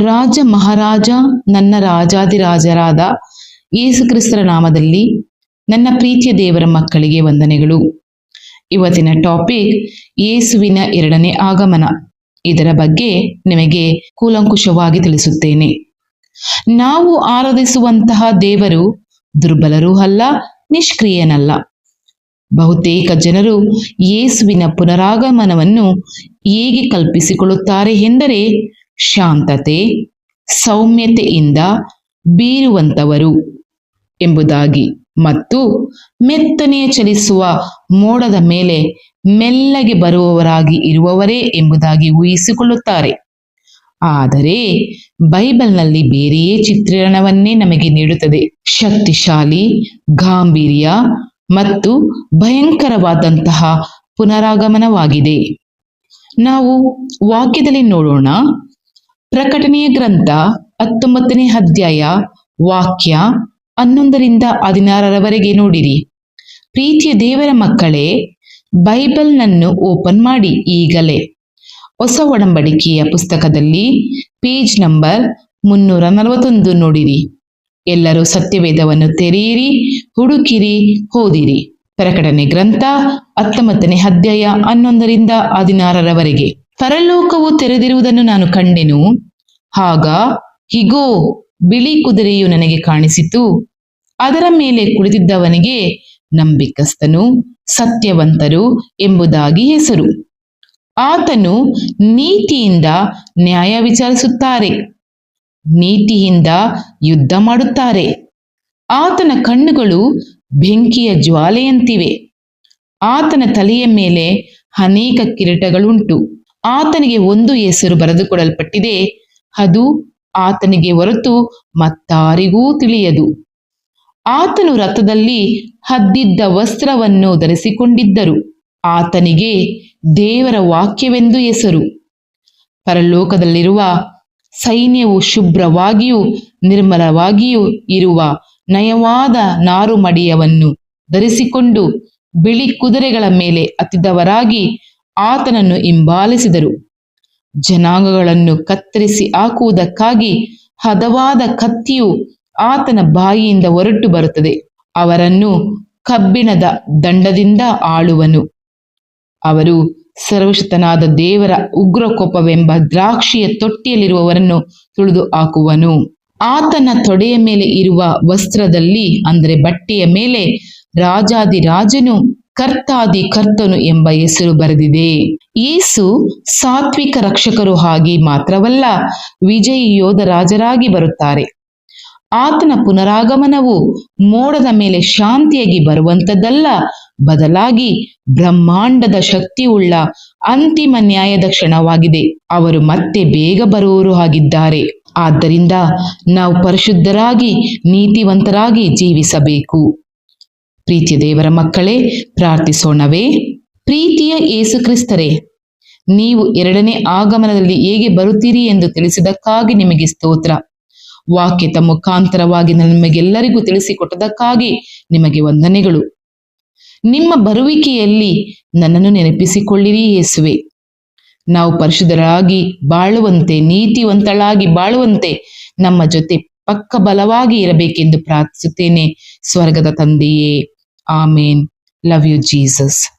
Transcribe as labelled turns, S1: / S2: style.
S1: ರಾಜ ಮಹಾರಾಜ, ನನ್ನ ರಾಜಾದಿರಾಜರಾದ ಯೇಸುಕ್ರಿಸ್ತರ ನಾಮದಲ್ಲಿ ನನ್ನ ಪ್ರೀತಿಯ ದೇವರ ಮಕ್ಕಳಿಗೆ ವಂದನೆಗಳು. ಇವತ್ತಿನ ಟಾಪಿಕ್ ಯೇಸುವಿನ ಎರಡನೇ ಆಗಮನ. ಇದರ ಬಗ್ಗೆ ನಿಮಗೆ ಕೂಲಂಕುಷವಾಗಿ ತಿಳಿಸುತ್ತೇನೆ. ನಾವು ಆರಾಧಿಸುವಂತಹ ದೇವರು ದುರ್ಬಲರೂ ಅಲ್ಲ, ನಿಷ್ಕ್ರಿಯನಲ್ಲ. ಬಹುತೇಕ ಜನರು ಯೇಸುವಿನ ಪುನರಾಗಮನವನ್ನು ಹೇಗೆ ಕಲ್ಪಿಸಿಕೊಳ್ಳುತ್ತಾರೆ ಎಂದರೆ ಶಾಂತತೆ, ಸೌಮ್ಯತೆಯಿಂದ ಬೀರುವಂತವರು ಎಂಬುದಾಗಿ ಮತ್ತು ಮೆತ್ತನೆಯ ಚಲಿಸುವ ಮೋಡದ ಮೇಲೆ ಮೆಲ್ಲಗೆ ಬರುವವರಾಗಿ ಇರುವವರೇ ಎಂಬುದಾಗಿ ಊಹಿಸಿಕೊಳ್ಳುತ್ತಾರೆ. ಆದರೆ ಬೈಬಲ್ನಲ್ಲಿ ಬೇರೆಯೇ ಚಿತ್ರಣವನ್ನೇ ನಮಗೆ ನೀಡುತ್ತದೆ. ಶಕ್ತಿಶಾಲಿ, ಗಾಂಭೀರ್ಯ ಮತ್ತು ಭಯಂಕರವಾದಂತಹ ಪುನರಾಗಮನವಾಗಿದೆ. ನಾವು ವಾಕ್ಯದಲ್ಲಿ ನೋಡೋಣ. ಪ್ರಕಟಣೆಯ ಗ್ರಂಥ ಹತ್ತೊಂಬತ್ತನೇ ಅಧ್ಯಾಯ, ವಾಕ್ಯ ಹನ್ನೊಂದರಿಂದ ಹದಿನಾರರವರೆಗೆ ನೋಡಿರಿ. ಪ್ರೀತಿಯ ದೇವರ ಮಕ್ಕಳೇ, ಬೈಬಲ್ನನ್ನು ಓಪನ್ ಮಾಡಿ ಈಗಲೇ. ಹೊಸ ಒಡಂಬಡಿಕೆಯ ಪುಸ್ತಕದಲ್ಲಿ ಪೇಜ್ ನಂಬರ್ ಮುನ್ನೂರ ನಲವತ್ತೊಂದು ನೋಡಿರಿ. ಎಲ್ಲರೂ ಸತ್ಯವೇದವನ್ನು ತೆರೆಯಿರಿ, ಹುಡುಕಿರಿ, ಓದಿರಿ. ಪ್ರಕಟಣೆ ಗ್ರಂಥ ಹತ್ತೊಂಬತ್ತನೇ ಅಧ್ಯಾಯ ಹನ್ನೊಂದರಿಂದ ಹದಿನಾರರವರೆಗೆ. ಪರಲೋಕವು ತೆರೆದಿರುವುದನ್ನು ನಾನು ಕಂಡೆನು ಆಗ ಹಿಗೋ ಬಿಳಿ ಕುದುರೆಯು ನನಗೆ ಕಾಣಿಸಿತು. ಅದರ ಮೇಲೆ ಕುಳಿತಿದ್ದವನಿಗೆ ನಂಬಿಕಸ್ತನು ಸತ್ಯವಂತರು ಎಂಬುದಾಗಿ ಹೆಸರು. ಆತನು ನೀತಿಯಿಂದ ನ್ಯಾಯ ವಿಚಾರಿಸುತ್ತಾರೆ. ನೀತಿಯಿಂದ ಯುದ್ಧ ಮಾಡುತ್ತಾರೆ. ಆತನ ಕಣ್ಣುಗಳು ಬೆಂಕಿಯ ಜ್ವಾಲೆಯಂತಿವೆ. ಆತನ ತಲೆಯ ಮೇಲೆ ಅನೇಕ ಕಿರೀಟಗಳುಂಟು. ಆತನಿಗೆ ಒಂದು ಹೆಸರು ಬರೆದುಕೊಡಲ್ಪಟ್ಟಿದೆ. ಅದು ಆತನಿಗೆ ಹೊರತು ಮತ್ತಾರಿಗೂ ತಿಳಿಯದು. ಆತನು ರಥದಲ್ಲಿ ಹದ್ದಿದ್ದ ವಸ್ತ್ರವನ್ನು ಧರಿಸಿಕೊಂಡಿದ್ದರು. ಆತನಿಗೆ ದೇವರ ವಾಕ್ಯವೆಂದು ಹೆಸರು. ಪರಲೋಕದಲ್ಲಿರುವ ಸೈನ್ಯವು ಶುಭ್ರವಾಗಿಯೂ ನಿರ್ಮಲವಾಗಿಯೂ ಇರುವ ನಯವಾದ ನಾರುಮಡಿಯವನ್ನು ಧರಿಸಿಕೊಂಡು ಬಿಳಿ ಕುದುರೆಗಳ ಮೇಲೆ ಹತ್ತಿದವರಾಗಿ ಆತನನ್ನು ಹಿಂಬಾಲಿಸಿದರು. ಜನಾಂಗಗಳನ್ನು ಕತ್ತರಿಸಿ ಹಾಕುವುದಕ್ಕಾಗಿ ಹದವಾದ ಕತ್ತಿಯು ಆತನ ಬಾಯಿಯಿಂದ ಹೊರಟು ಬರುತ್ತದೆ. ಅವರನ್ನು ಕಬ್ಬಿಣದ ದಂಡದಿಂದ ಆಳುವನು. ಅವರು ಸರ್ವಶತನಾದ ದೇವರ ಉಗ್ರಕೋಪವೆಂಬ ದ್ರಾಕ್ಷಿಯ ತೊಟ್ಟಿಯಲ್ಲಿರುವವರನ್ನು ತುಳಿದು ಹಾಕುವನು. ಆತನ ತೊಡೆಯ ಮೇಲೆ ಇರುವ ವಸ್ತ್ರದಲ್ಲಿ, ಅಂದರೆ ಬಟ್ಟೆಯ ಮೇಲೆ ರಾಜಾದಿ ರಾಜನು ಕರ್ತಾದಿ ಕರ್ತನು ಎಂಬ ಹೆಸರು ಬರೆದಿದೆ. ಯೇಸು ಸಾತ್ವಿಕ ರಕ್ಷಕರು ಆಗಿ ಮಾತ್ರವಲ್ಲ, ವಿಜಯಿ ಯೋಧ ರಾಜರಾಗಿ ಬರುತ್ತಾರೆ. ಆತನ ಪುನರಾಗಮನವು ಮೋಡದ ಮೇಲೆ ಶಾಂತಿಯಾಗಿ ಬರುವಂತದಲ್ಲ ಬದಲಾಗಿ ಬ್ರಹ್ಮಾಂಡದ ಶಕ್ತಿಯುಳ್ಳ ಅಂತಿಮ ನ್ಯಾಯದ ಕ್ಷಣವಾಗಿದೆ. ಅವರು ಮತ್ತೆ ಬೇಗ ಬರುವವರು ಆಗಿದ್ದಾರೆ ಆದ್ದರಿಂದ ನಾವು ಪರಿಶುದ್ಧರಾಗಿ, ನೀತಿವಂತರಾಗಿ ಜೀವಿಸಬೇಕು. ಪ್ರೀತಿಯ ದೇವರ ಮಕ್ಕಳೇ, ಪ್ರಾರ್ಥಿಸೋಣವೇ. ಪ್ರೀತಿಯ ಯೇಸು ಕ್ರಿಸ್ತರೇ, ನೀವು ಎರಡನೇ ಆಗಮನದಲ್ಲಿ ಹೇಗೆ ಬರುತ್ತೀರಿ ಎಂದು ತಿಳಿಸಿದಕ್ಕಾಗಿ ನಿಮಗೆ ಸ್ತೋತ್ರ. ವಾಕ್ಯದ ಮುಖಾಂತರವಾಗಿ ನಮಗೆಲ್ಲರಿಗೂ ತಿಳಿಸಿಕೊಟ್ಟದಕ್ಕಾಗಿ ನಿಮಗೆ ವಂದನೆಗಳು. ನಿಮ್ಮ ಬರುವಿಕೆಯಲ್ಲಿ ನನ್ನನ್ನು ನೆನಪಿಸಿಕೊಳ್ಳಿರಿ ಯೇಸುವೆ. ನಾವು ಪರಿಶುದ್ಧರಾಗಿ ಬಾಳುವಂತೆ, ನೀತಿವಂತಳಾಗಿ ಬಾಳುವಂತೆ ನಮ್ಮ ಜೊತೆ ಪಕ್ಕ ಬಲವಾಗಿ ಇರಬೇಕೆಂದು ಪ್ರಾರ್ಥಿಸುತ್ತೇನೆ. ಸ್ವರ್ಗದ ತಂದೆಯೇ Amen. Love you, Jesus.